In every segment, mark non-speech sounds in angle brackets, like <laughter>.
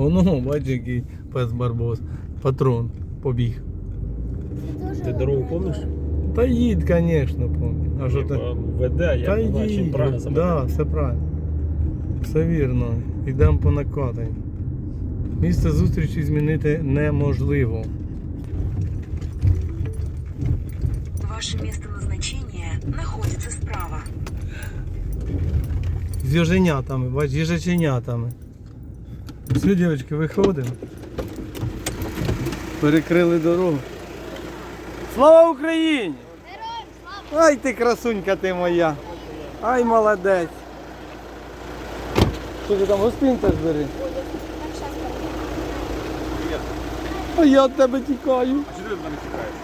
Воно, бачиш, який пес барбос. Патрон побіг. Ти дорогу помниш? Та їдь, звісно, помню. А що ти? Веде, я Та їдь. правильно себе. Да, все правильно. Все вірно. Йдемо по накатанні. Місце зустрічі змінити неможливо. Ваше место назначения находится справа. З їженятами, бач, їжаченятами. Все, дівчатки, виходимо. Перекрили дорогу. Слава Україні! Ай ти красунька ти моя! Ай молодець! Що ти там гостинця ж бери? А я від тебе тікаю. А чи ти від мене тікаєш?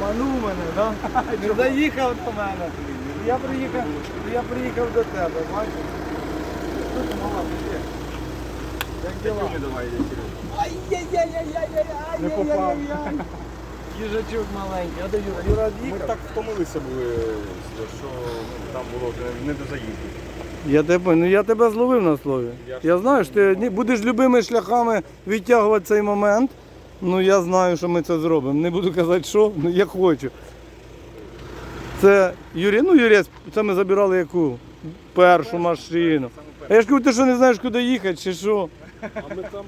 Манув мене, да? <laughs> Не заїхав до мене. Я приїхав, я приїхав до тебе, бачиш? Ти мала, ти? Як діла? Давай, я Ай-яй-яй-яй-яй-яй, Не попав. ай-яй-яй-яй. Їжачок маленький, а Юра? Юра Ми так втомилися були, що ну, там було вже не до заїзду. Я тебе, ну я тебе зловив на слові. Я ж- Я знаю, що ти ні- будеш любими шляхами відтягувати цей момент. Ну я знаю, що ми це зробимо. Не буду казати, що, ну я хочу. Це Юрій, ну Юрець, це ми забирали яку? Першу машину. А я ж кажу, ти що не знаєш, куди їхати, чи що?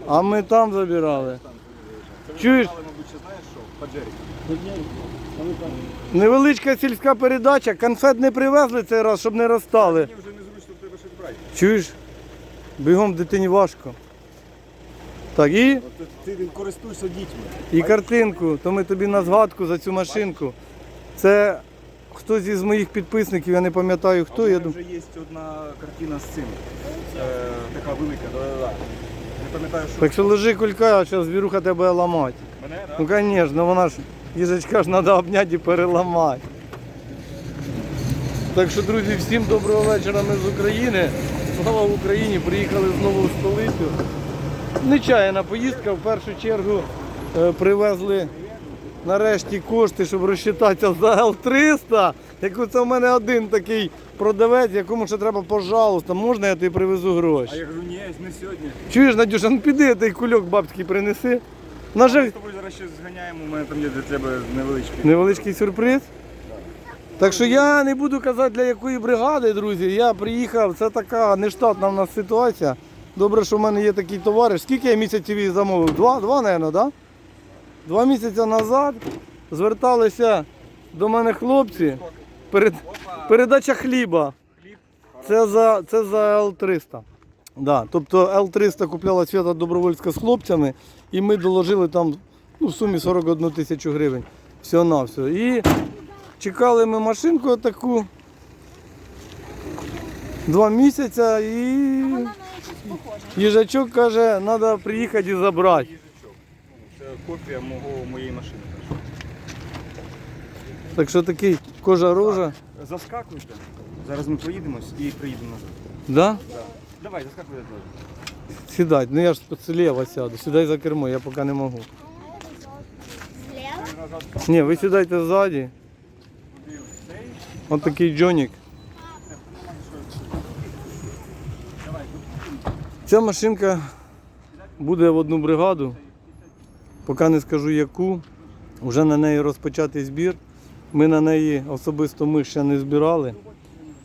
А ми там забирали. Чуєш? Невеличка сільська передача, конфет не привезли цей раз, щоб не розстали. Чуєш? Бігом дитині важко. Так, і, ти, ти користуєшся дітьми. і картинку, то ми тобі на згадку за цю машинку. Це хтось із моїх підписників, я не пам'ятаю хто. в Я думаю. вже є одна картина з цим. Е, така велика, да-да-да. Не пам'ятаю, що. Так що лежи кулька, а зараз звіруха тебе ламати. Мене, да? Ну звісно, вона ж їжачка ж треба обняти і переламати. Так що, друзі, всім доброго вечора ми з України. Слава Україні! Приїхали знову в столицю. Нечаяна поїздка. В першу чергу е, привезли нарешті кошти, щоб розчитатися за Л-300. Яку це в мене один такий продавець, якому ще треба, пожалуйста, можна я тобі привезу гроші. А я кажу, ні, не сьогодні. Чуєш, Надюша, ну піди той кульок бабський принеси. На Ми жаль, з тобою зараз ще зганяємо, у мене там є для тебе невеличкий. Невеличкий сюрприз. Так що я не буду казати для якої бригади, друзі. Я приїхав, це така нештатна в нас ситуація. Добре, що в мене є такий товариш. Скільки я місяців її замовив? Два, два, мабуть, да? Два місяці назад зверталися до мене хлопці. Перед, передача хліба. Це за, це за Л-300. Да, тобто Л-300 купляла Свята Добровольська з хлопцями, і ми доложили там ну, в сумі 41 тисячу гривень. Всього на все. І чекали ми машинку таку два місяці і їжачок каже, треба приїхати і забрати. Копія мого, моєї машини. Так що такий кожа рожа. Заскакуйте. Зараз ми поїдемось і приїдемо назад. Да? Да. Давай, заскакуй назад. Сідай, ну я ж зліва сяду, сідай за кермо, я поки не можу. Ні, ви сідайте ззаді. Ось такий Джонік. Ця машинка буде в одну бригаду. Поки не скажу яку. Вже на неї розпочатий збір. Ми на неї особисто ми ще не збирали,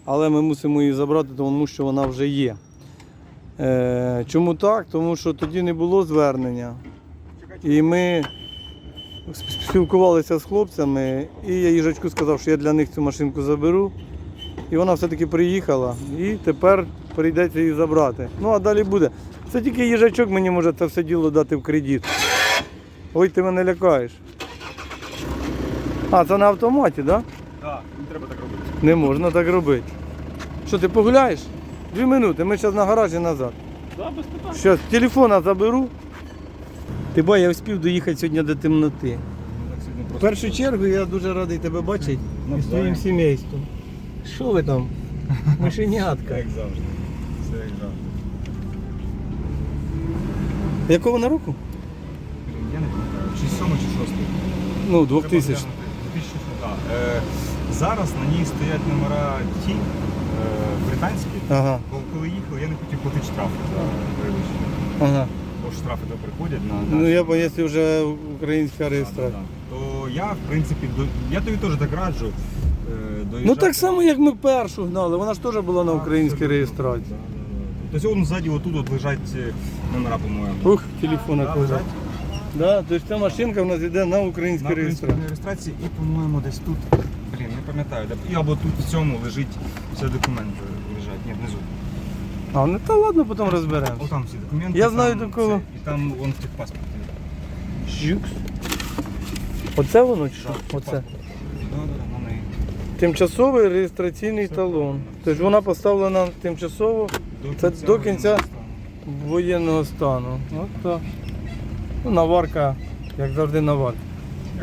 але ми мусимо її забрати, тому що вона вже є. Е, чому так? Тому що тоді не було звернення. І ми спілкувалися з хлопцями, і я їжачку сказав, що я для них цю машинку заберу. І вона все-таки приїхала. І тепер прийдеться її забрати. Ну а далі буде. Це тільки їжачок мені може це все діло дати в кредит. Ой, ти мене лякаєш. А, це на автоматі, так? Да? Так, не треба так робити. Не можна так робити. Що ти погуляєш? Дві минути, ми зараз на гаражі назад. Да, без питань. Зараз телефона заберу. Ти ба, я встиг доїхати сьогодні до темноти. В першу чергу я дуже радий тебе бачити і з твоїм сімейством. Що ви там? <laughs> Мишенятка. Як завжди. Все як завжди. Якого на року? Чи сьомий, чи шостий. Ну, 2000. Треба глянути. 2006, так. Е, зараз на ній стоять номера ті. Е, британський. Ага, Коли- Коли їхали, я не хотів платити штрафи за перевищення. ага. Бо ж штрафи то приходять на. Ну я по якщо вже українська Да, реєстрація. да. То я, в принципі, до... я тобі теж так раджу. е, Ну доїжджати. так само, як ми першу гнали, вона ж теж була на українській реєстрації. Да, да, да. Тобто ззаді отут от лежать е, номера, по-моєму. Ух, телефон Да, лежать. Да, тобто ця машинка в нас йде на українській На реєстрації. українській реєстрації і, по-моєму, десь тут. Блін, не пам'ятаю. де- І або тут в цьому лежить все документи лежать. Ні, внизу. А, ну та ладно, потім розберемося. О, там всі документи. Я знаю, до кого. це, І там вон в тих паспорт. Жюкс. Оце воно чи що? Оце. Тимчасовий реєстраційний талон. Тобто вона поставлена тимчасово Це до кінця? воєнного стану. От так. Ну, наварка, як завжди, наварка.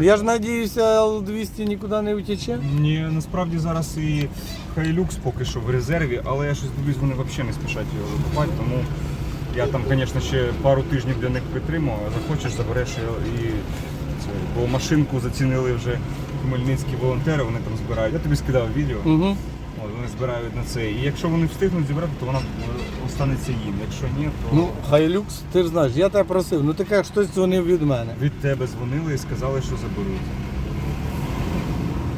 Я ж надіюся, Л-200 нікуди не утече. Ні, насправді зараз і Хайлюкс поки що в резерві, але я щось дивлюсь, вони взагалі не спішать його викупати, тому я там, звісно, ще пару тижнів для них притримав, а захочеш, забереш і, і це. Бо машинку зацінили вже хмельницькі волонтери, вони там збирають. Я тобі скидав відео, Угу. Вони збирають на це. І якщо вони встигнуть зібрати, то вона е, останеться їм. Якщо ні, то Ну, Хайлюкс, ти ж знаєш, я тебе просив, ну кажеш, хтось дзвонив від мене. від тебе дзвонили і сказали, що заберуть.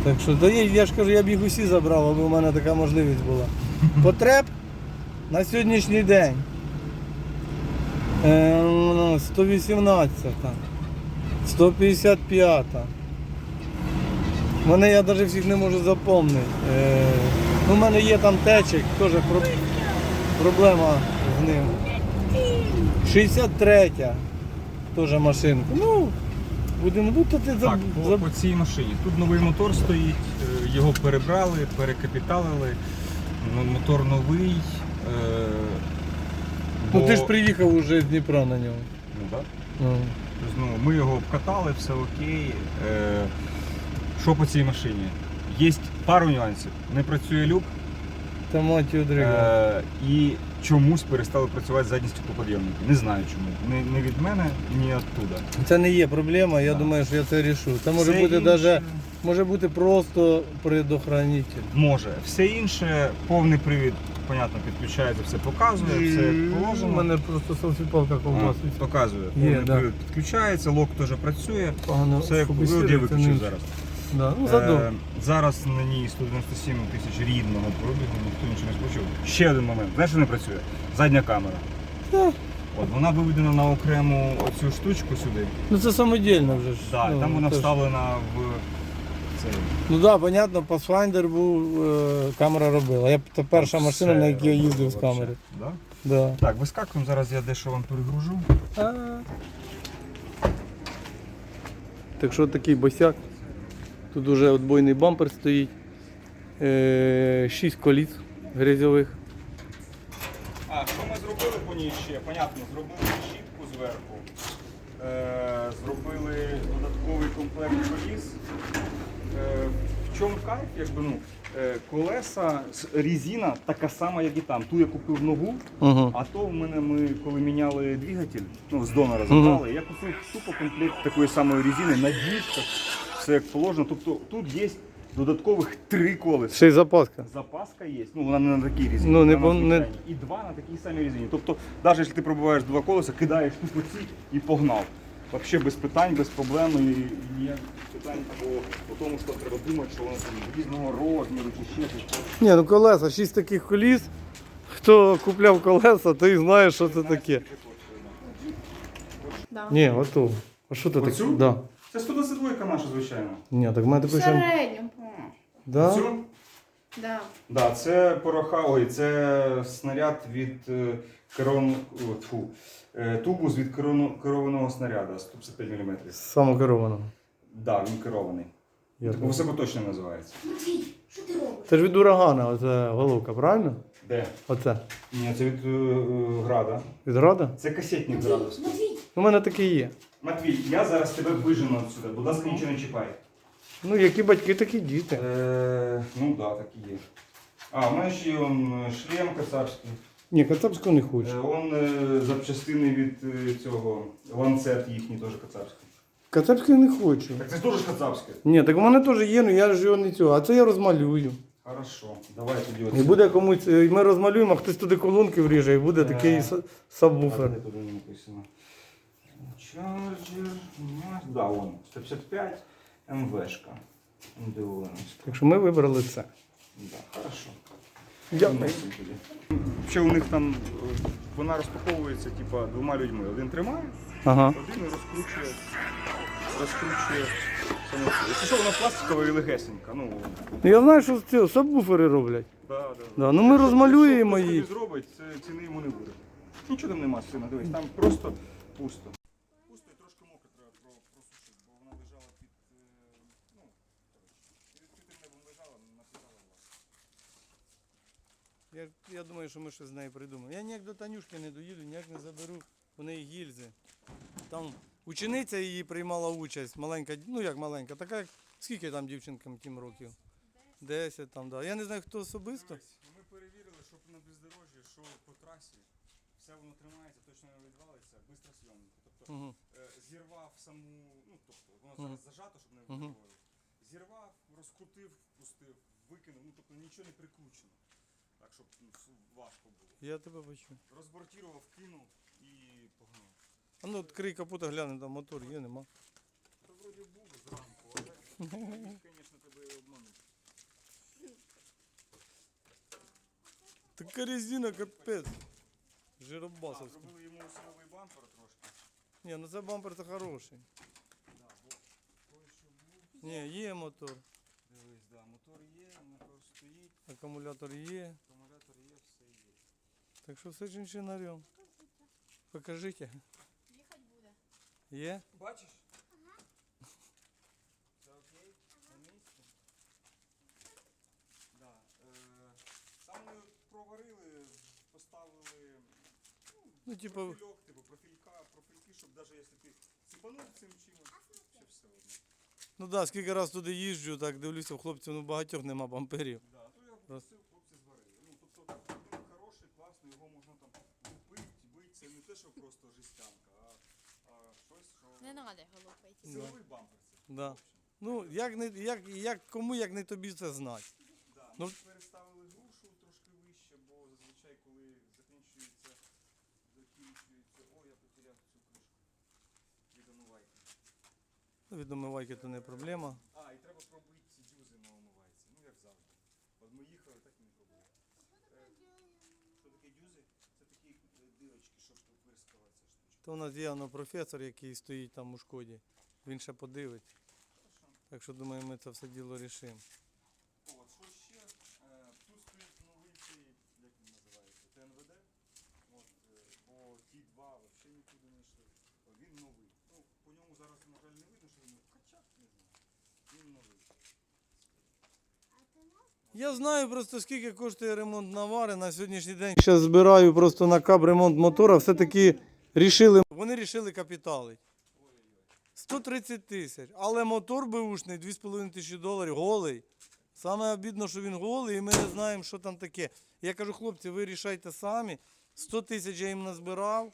Так що, да я, я ж кажу, я б їх усі забрав, аби у мене така можливість була. <laughs> Потреб на сьогоднішній день. Е, ну, 118, 155. Мене я навіть всіх не можу запомнити. Е, у мене є там течик, теж проблема з ним. 63 теж машинка. Ну, будемо, ну то ти Так, по, по цій машині. Тут новий мотор стоїть, е, його перебрали, перекапіталили. Ну, Мотор новий. е, Ну бо- ти ж приїхав уже з Дніпра на ньому. Ну, да. Ну. Тобто, ну, ми його обкатали, все окей. Е, Що по цій машині? Є пару нюансів. Не працює люк е, і чомусь перестали працювати задні стеклоподйомники. Не знаю чому. Не, не від мене, ні оттуда. Це не є проблема, я Да. думаю, що я це рішу. Це може Все бути інше- даже, може бути просто предохранитель. Може. Все інше, повний привід, понятно, підключається, все показує, все як У положено. мене просто селфі-палка А, ковбасить. Показує. Є, Повний да. привід підключається, лок теж працює. Погано Все як фокусується, я виключив нижче. зараз. Да. Ну, задов. Е, зараз на ній 197 тисяч рідного пробігу, ніхто нічого не сплачив. Ще один момент. Знаєш, що не працює? Задня камера. Да. От вона виведена на окрему оцю штучку сюди. Ну це самодільно вже ж. Да, ну, там вона це ж- вставлена в цей. Ну так, да, понятно, Pathfinder був, е, камера робила. Я, це перша Все машина, на якій я їздив з вообще. камери. Да? Да. Так, вискакуємо, зараз я дещо вам перегружу. Так що такий босяк. Тут уже отбойний бампер стоїть. Е, Шість коліс грязьових. А, що ми зробили по ній ще? Понятно, зробили щітку зверху. Е, зробили додатковий комплект коліс. Е, в чому кайф? Якби, ну, е, колеса, резина така сама, як і там. Ту я купив нову, Угу. а то в мене ми, коли міняли двигатель, ну, з донора забрали, я купив тупо комплект такої самої резини на діжках, все як положено. Тобто тут є додаткових три колеса. Ще й запаска. Запаска є, ну вона не на такій резині, Ну, не вона не- звичайній. і два на такій самій резині. Тобто, навіть якщо ти пробуваєш два колеса, кидаєш тупо ці і погнав. Взагалі без питань, без проблем і ніяких питань по, по тому, що треба думати, що воно там різного розміру чи ще щось. Ні, ну колеса, шість таких коліс. Хто купляв колеса, той знає, що це таке. Да. Ні, готово. А що це таке? Оцю? Да. Це 122 наша, звичайно. Ні, так в мене В середньому. Да? Цю? Да. Да, це пороха, ой, це снаряд від е, керон... о, фу, е, тубус від керону- керованого снаряда 155 мм. Самокеровано. Да, він керований. Я Типу, високоточно називається. Матвій, що ти робиш? Це ж від урагана, оце головка, правильно? Де? Оце. Ні, це від е, е, града. Від града? Це касетник градовський. Матвій, У мене такий є. Матвій, я зараз тебе вижену отсюди, будь ласка, нічого не чіпай. Ну, які батьки, такі діти. Е, ну так, да, так і є. А, в мене ще є он, е, шлем кацапський. Ні, кацапського не хочу. Е, он е, запчастини від е, цього ланцет їхній теж кацапський. Кацапського не хочу. Так це ж теж кацапське. Ні, так у мене теж є, ну я ж його не цього. А це я розмалюю. Хорошо, давай тоді І буде комусь, і ми розмалюємо, а хтось туди колонки вріже, і буде такий Е. са- А сабвуфер. де тут написано? Charger, Mas- да, вон, 155 МВшка. Індивидуальність. Так що ми вибрали це. Да, хорошо. Дякую. Ще у них там е, вона розпаковується типа двома людьми. Один тримає, Ага. один розкручує, розкручує саму. Якщо що, вона пластикова і легесенька. Ну, Ну, Я знаю, що це сабвуфери роблять. да, да. Да, ну ми розмалюємо Якщо їх. хтось зробить, це ціни йому не буде. Нічого там нема, сина, дивись, там просто. Пусто і трошки мокро треба про- просушити, бо вона лежала під, е, ну, коротше, під відкритим небом лежала, напитала власне. Я, думаю, що ми щось з нею придумаємо. Я ніяк до Танюшки не доїду, ніяк не заберу у неї гільзи. Там учениця її приймала участь, маленька, ну як маленька, така як скільки там дівчинкам тим років? Десять там, да. Я не знаю, хто особисто. Ми перевірили, щоб на бездорожжі, що по трасі, все воно тримається, точно не відвалиться, швидко зйомники. Тобто Угу. е, зірвав саму, ну тобто воно Мгм. зараз зажато, щоб не Мгм. виходило. Зірвав, розкрутив, впустив, викинув, ну тобто нічого не прикручено. Так, щоб ну, важко було. Я тебе почув. Розбортірував, кинув і погнав. А ну відкрий капота, гляне, там мотор є, нема. Та вроді був зранку, але міг, звісно, тебе і обманути. Така резина, капець. А, Жиробасовська. зробили йому силовий бампер трошки. Ні, ну це бампер це хороший. Да, бо той, що був. Ні, є мотор. Дивись, да, мотор є, мотор стоїть, Акумулятор є. Так що все чинчинарем. Покажіть. Є? Бачиш? Все окей? На місці? Да. Е, сам ми проварили, поставили Ну, типу, профільок, типу профілька, профільки, щоб навіть якщо ти ціпанув цим чимось, ще все одно. ну да, скільки раз туди їжджу, так дивлюся, в хлопців ну багатьох нема бамперів. Да, то я попросив, хлопці зварили. Ну, тобто він хороший, класний, його можна там лупити, бити. Це не те, що просто жестянка, а, а щось, що Не надо голубой. силовий бампер. Це, Да. в общем. Ну, як не як, як кому, як не тобі це знати. Да, Ну- ми переставили грушу трошки вище, бо зазвичай, коли закінчується, закінчується, о, я потеряв цю кришку від омивайки. Ну, від омивайки то не проблема. А, і треба пробити ці дюзи на омивайці, ну як завжди. От ми їхали, так і не пробили. Е, Що таке дюзи? Це такі е, дирочки, щоб вирискала ця штучка. То у нас є воно професор, який стоїть там у шкоді. Він ще подивить. Так що думаю, ми це все діло рішимо. От, що ще? Е, Тут стоїть новий цей, як він називається, ТНВД. От, е, бо ті два взагалі нікуди не йшли. Він новий. Ну, по ньому зараз, на жаль, не видно, що він хоча, не знаю. Він новий. Я знаю просто скільки коштує ремонт навари на сьогоднішній день. Зараз збираю просто на кап ремонт мотора. Все-таки рішили. Вони рішили капіталить. 130 тисяч. Але мотор беушний 2,5 тисячі доларів, голий. Саме обідно, що він голий, і ми не знаємо, що там таке. Я кажу, хлопці, ви рішайте самі. 100 тисяч я їм назбирав.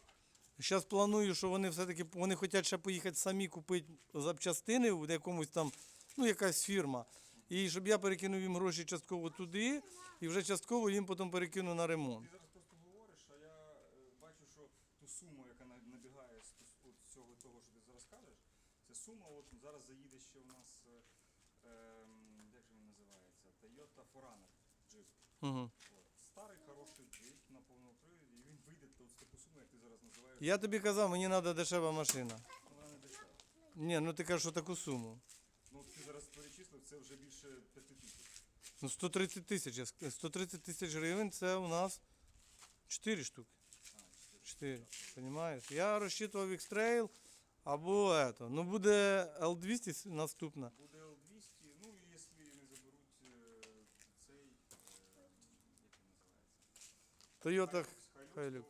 Зараз планую, що вони все-таки вони хочуть ще поїхати самі купити запчастини в якомусь там, ну, якась фірма. І щоб я перекинув їм гроші частково туди, і вже частково їм потім перекину на ремонт. Ти зараз просто говориш, а я е, бачу, що ту суму, яка на- набігає з тос- от цього того, що ти зараз кажеш, це сума, от зараз заїде ще у нас, е, ем, як же він називається, Toyota Forerunner джип. Угу. Старий хороший джип на повному приводі, і він вийде з таку суму, як ти зараз називаєш. Я тобі казав, мені треба дешева машина. Вона не дешева. Ні, ну ти кажеш, що таку суму. Ну ти зараз перечислив, це вже більше 5 тисяч. Ну 130 тисяч. я ск- 130 тисяч гривень це у нас 4 штуки. 4. Понимаєш? Я розчитував X-Trail або ето. Ну буде L200 наступна. Буде L200, ну і якщо не заберуть е, цей, е, як він називається? Toyota Hilux.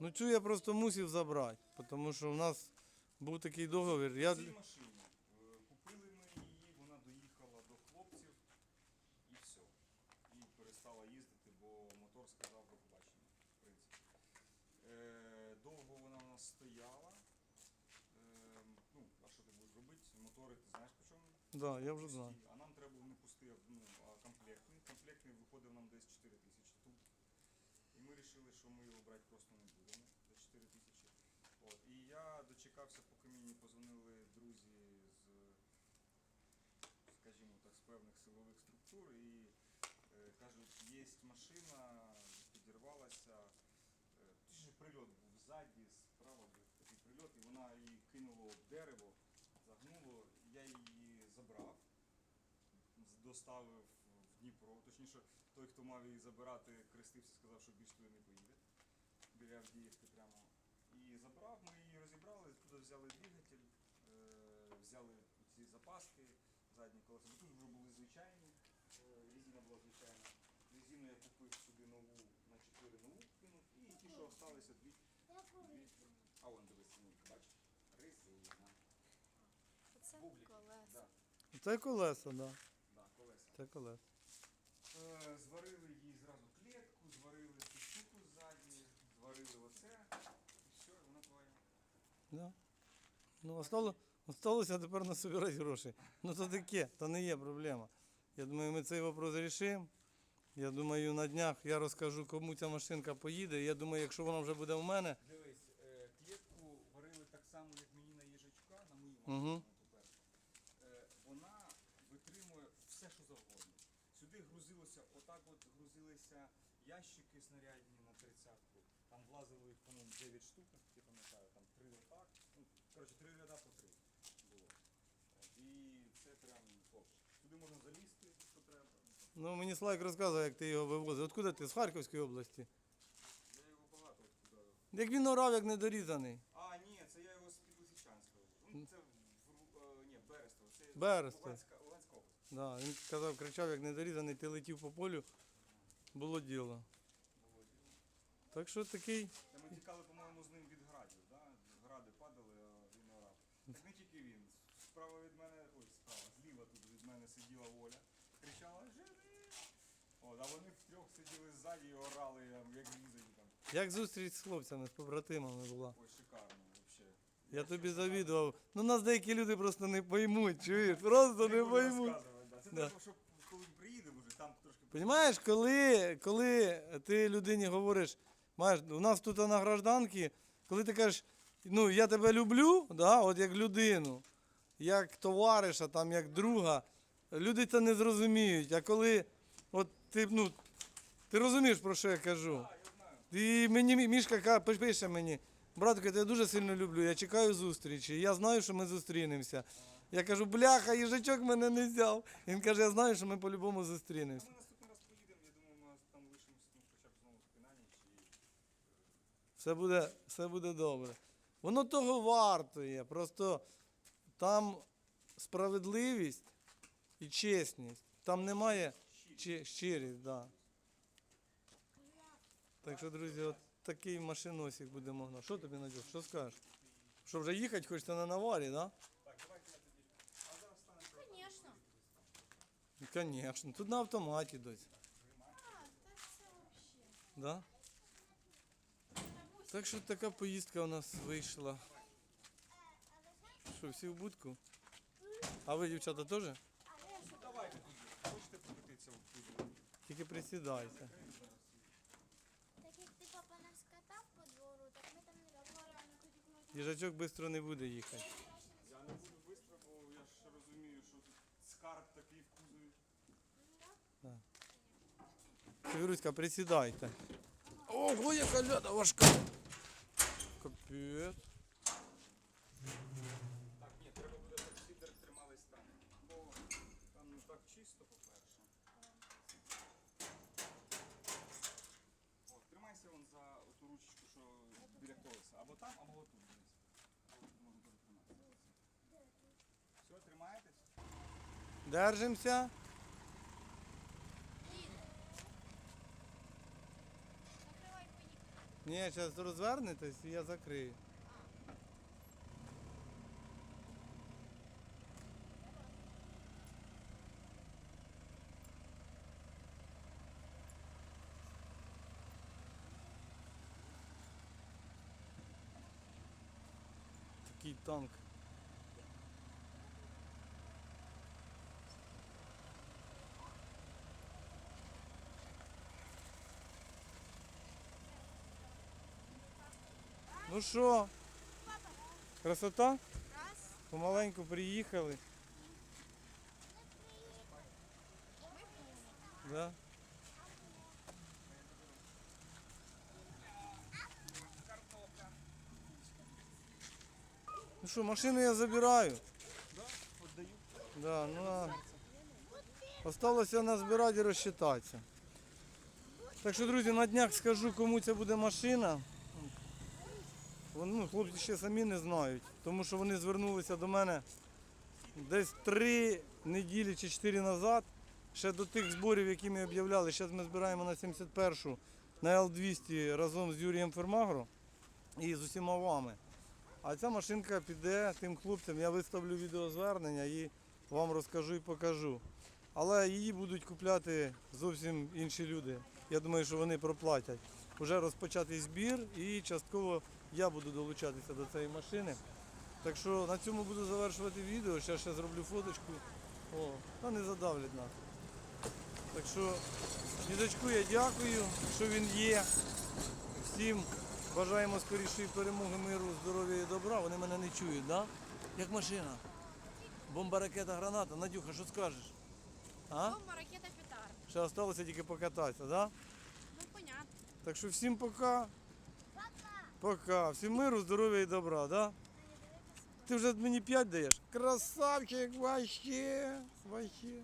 Ну цю я просто мусив забрати, тому що у нас був такий договір. Я... Цій машині. Е, Купили ми її, вона доїхала до хлопців і все. І перестала їздити, бо мотор сказав до побачення, в принципі. Е, довго вона у нас стояла. Е, ну, а що ти будеш робити? Мотори, ти знаєш по чому? Да, я вже знаю. А нам треба був не пустий, а, ну, а виходив нам десь 4 тисячі ми вирішили, що ми його брати просто не будемо за 4 тисячі. От. І я дочекався, поки мені позвонили друзі з, скажімо так, з певних силових структур і е, кажуть, є машина, підірвалася. Е, прильот був ззаді, справа був такий прильот, і вона її кинула об дерево, загнуло, я її забрав, доставив в той, хто мав її забирати, крестився, сказав, що більше туди не поїде. Біля Авдіївки прямо. І забрав, ми її розібрали, туди взяли двигатель, е, взяли ці запаски, задні колеса. Бо Тут вже були звичайні, е, резина була звичайна. Резину я купив сюди нову, на 4 нову кинув, і ті, що залишилися, дві. дві. А вон дивись, бачиш? Резина. Це Бублик. колеса. Да, Це колеса, да. да, колеса. Це колеса. Е, Зварили їй зразу клітку, зварили цю штуку ззаді, зварили оце, і все, вона твоя. Да. Ну, остало, осталося тепер насобирати гроші. Ну то таке, то не є проблема. Я думаю, ми цей вопрос рішимо. Я думаю, на днях я розкажу, кому ця машинка поїде. Я думаю, якщо вона вже буде в мене, Дивись, е, клітку варили так само, як мені на їжачка, на мою машину тепер. Е, Вона витримує все, що завгодно. Сюди грузилося, отак от грузилися ящики снарядні на тридцятку. Там влазило їх, по-моєму, 9 штук, я пам'ятаю, там три отак. Ну, коротше, три ряда по три було. От, І це прям топчик. Сюди можна залізти, що треба. Ну мені Слайк розказував, як ти його вивозив. Откуда ти? З Харківської області. Я його багато откуда. Як він орав, як недорізаний. А, ні, це я його з-під Лисичанського. Ну, це в, е, ні, Берестово. Це Берестово. Луганська, Луганська область. Да, він казав, кричав, як недорізаний, ти летів по полю. Було діло. Так що такий. Та ми тікали, по-моєму, з ним від градів, да? Гради падали, а він орав. Так не тільки він. Справа від мене, ой, справа, зліва тут від мене сиділа Оля. Кричала Живи! От, а вони втрьох сиділи ззаді і орали, як різані там. Як зустріч з хлопцями, з побратимами була. Ой, шикарно взагалі. Я тобі завідував. Ну нас деякі люди просто не поймуть, чуєш? Просто не поймуть. Це Да. треба, щоб коли приїдемо вже, там трошки Понимаєш, коли, коли ти людині говориш, маєш, у нас тут на гражданці, коли ти кажеш, ну я тебе люблю, да, от як людину, як товариша, там, як друга, люди це не зрозуміють. А коли от ти, ну, ти розумієш, про що я кажу. І мені Мі- Мішка ка- пише мені, братко, я тебе дуже сильно люблю, я чекаю зустрічі, я знаю, що ми зустрінемося. Я кажу, бляха, їжачок мене не взяв. Він каже, я знаю, що ми по-любому зустрінемося. Ми наступний раз поїдемо, я думаю, ми там лишимося ну, хоча б знову в Пінані Все буде, все буде добре. Воно того вартує. Просто там справедливість і чесність. Там немає чи- щирість, да. Так що, друзі, от такий машиносик будемо гнати. Що тобі Надюш, що скажеш? Що вже їхати хочете на наварі, да? Так, давайте я тоді. А зараз станемо. Звісно. Звісно, тут на автоматі дось. А, та це взагалі. Да? Так що така поїздка у нас вийшла. Що, всі в будку? А ви, дівчата, теж? Тільки присідайте. Так як ти папа нас катав по двору, так ми там не робили. Їжачок швидко не буде їхати. Я не буду швидко, бо я ж розумію, що тут скарб такий в кузові. Северуська, присідайте. Ого, яка ляда важка. Капець. Держимося. Закривай поїхали. Ні, зараз розвернетесь і я закрию. Такий танк. Ну що? Красота? Помаленьку приїхали. Да? Ну що, машину я забираю. Отдаю. Да, ну, а осталося назбирати і розчитатися. Так що, друзі, на днях скажу, кому це буде машина. Ну, хлопці ще самі не знають, тому що вони звернулися до мене десь три неділі чи чотири назад. Ще до тих зборів, які ми об'являли. Зараз ми збираємо на 71-шу на Л-200 разом з Юрієм Фермагро і з усіма вами. А ця машинка піде тим хлопцям, я виставлю відеозвернення і вам розкажу і покажу. Але її будуть купляти зовсім інші люди. Я думаю, що вони проплатять. Уже розпочатий збір і частково я буду долучатися до цієї машини. Так що на цьому буду завершувати відео. Ще ще зроблю фоточку. О, та не задавлять нас. Так що дідочку я дякую, що він є. Всім бажаємо скорішої перемоги, миру, здоров'я і добра. Вони мене не чують, да? Як машина. Бомба, ракета, граната. Надюха, що скажеш? А? Бомба, ракета, петард. Ще залишилося тільки покататися, да? Ну, понятно. Так що всім пока. Пока. Всім миру, здоров'я і добра, да? Ти вже мені 5 даєш? Красавчик, вообще. Вообще.